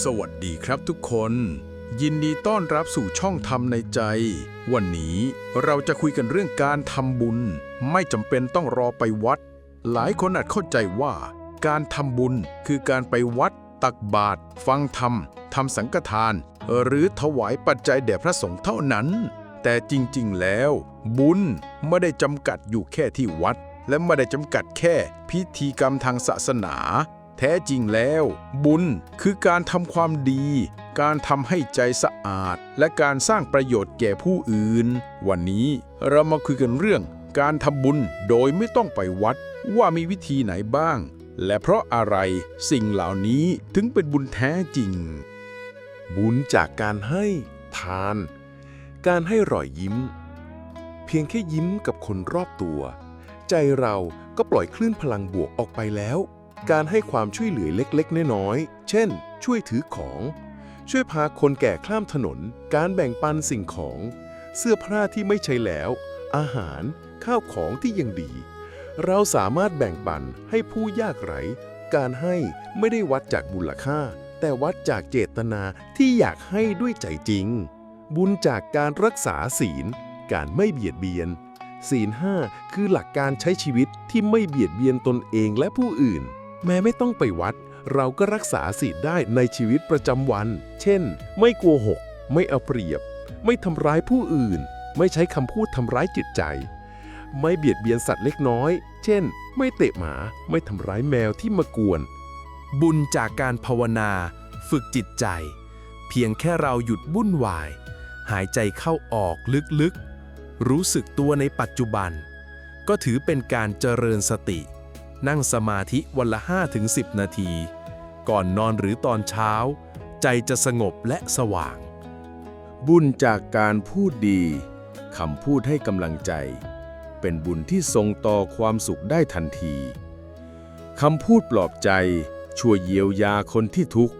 สวัสดีครับทุกคน ยินดีต้อนรับสู่ช่องธรรมในใจ วันนี้เราจะคุยกันเรื่องการทำบุญ ไม่จำเป็นต้องรอไปวัด หลายคนอาจเข้าใจว่า การทำบุญคือการไปวัด ตักบาตรฟังธรรมทำสังฆทาน หรือถวายปัจจัยแด่พระสงฆ์เท่านั้น แต่จริงๆแล้ว บุญไม่ได้จำกัดอยู่แค่ที่วัด และไม่ได้จำกัดแค่พิธีกรรมทางศาสนา แท้จริงแล้ว บุญคือการทำความดี การทำให้ใจสะอาด และการสร้างประโยชน์แก่ผู้อื่น วันนี้เรามาคุยกันเรื่องการทำบุญโดยไม่ต้องไปวัดว่ามีวิธีไหนบ้าง และเพราะอะไรสิ่งเหล่านี้ถึงเป็นบุญแท้จริง บุญจากการให้ทาน การให้รอยยิ้ม เพียงแค่ยิ้มกับคนรอบตัว ใจเราก็ปล่อยคลื่นพลังบวกออกไปแล้ว การให้ความช่วยเหลือเล็กๆ น้อยๆ เช่น ช่วยถือของ ช่วยพาคนแก่ข้ามถนน การแบ่งปันสิ่งของ เสื้อผ้าที่ไม่ใช้แล้ว อาหาร ข้าวของที่ยังดี เราสามารถแบ่งปันให้ผู้ยากไร้ การให้ไม่ได้วัดจากมูลค่า แต่วัดจากเจตนาที่อยากให้ด้วยใจจริง บุญจากการรักษาศีล การไม่เบียดเบียนศีลห้าคือหลักการใช้ชีวิตที่ไม่เบียดเบียนตนเองและผู้อื่น แม้ไม่ต้องไปวัด เราก็รักษาศีลได้ในชีวิตประจำวัน เช่น ไม่โกหก ไม่เอาเปรียบ ไม่ทำร้ายผู้อื่น ไม่ใช้คำพูดทำร้ายจิตใจ ไม่เบียดเบียนสัตว์เล็กน้อย เช่น ไม่เตะหมา ไม่ทำร้ายแมวที่มากวน บุญจากการภาวนา ฝึกจิตใจ เพียงแค่เราหยุดวุ่นวาย หายใจเข้าออกลึกๆ รู้สึกตัวในปัจจุบัน ก็ถือเป็นการเจริญสติ นั่งสมาธิวันละ 5-10 นาที ก่อนนอนหรือตอนเช้า ใจจะสงบและสว่าง บุญจากการพูดดีคำพูดให้กำลังใจ เป็นบุญที่ทรงต่อความสุขได้ทันทีคำพูดปลอบใจ ช่วยเยียวยาคนที่ทุกข์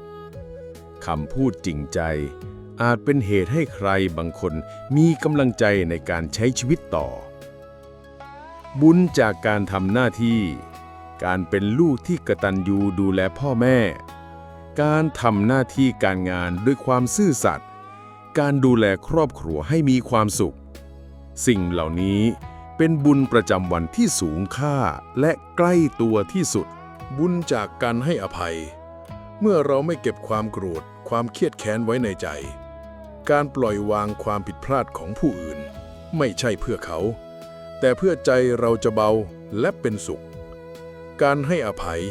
คำพูดจริงใจ อาจเป็นเหตุให้ใครบางคนมีกำลังใจในการใช้ชีวิตต่อ บุญจากการทำหน้าที่ การเป็นลูกที่กตัญญูดูแลพ่อแม่ การทำหน้าที่การงานด้วยความซื่อสัตย์ การดูแลครอบครัวให้มีความสุข สิ่งเหล่านี้เป็นบุญประจำวันที่สูงค่าและใกล้ตัวที่สุด บุญจากการให้อภัย เมื่อเราไม่เก็บความโกรธความเครียดแค้นไว้ในใจ การปล่อยวางความผิดพลาดของผู้อื่น ไม่ใช่เพื่อเขา แต่เพื่อใจเราจะเบาและเป็นสุข การให้อภัย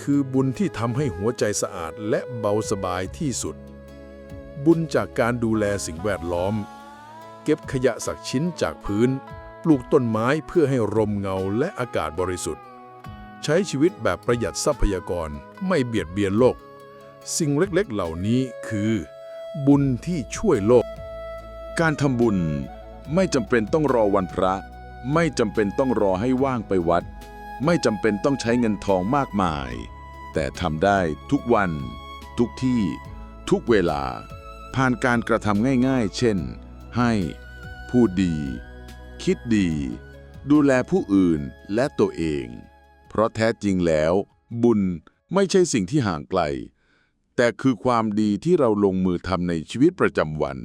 คือบุญที่ทำให้หัวใจสะอาดและเบาสบายที่สุด บุญจากการดูแลสิ่งแวดล้อม เก็บขยะสักชิ้นจากพื้น ปลูกต้นไม้เพื่อให้รมเงาและอากาศบริสุทธิ์ ใช้ชีวิตแบบประหยัดทรัพยากรไม่เบียดเบียนโลก สิ่งเล็กๆเหล่านี้คือ บุญที่ช่วยโลก การทำบุญไม่จำเป็นต้องรอวันพระ ไม่จำเป็นต้องรอให้ว่างไปวัด ไม่จำเป็นต้องใช้เงินทองมากมาย แต่ทำได้ทุกวัน ทุกที่ ทุกเวลา ผ่านการกระทำง่ายๆ เช่น ให้ พูดดี คิดดี ดูแลผู้อื่นและตัวเอง เพราะแท้จริงแล้ว บุญไม่ใช่สิ่งที่ห่างไกล แต่คือความดีที่เราลงมือทำในชีวิตประจำวัน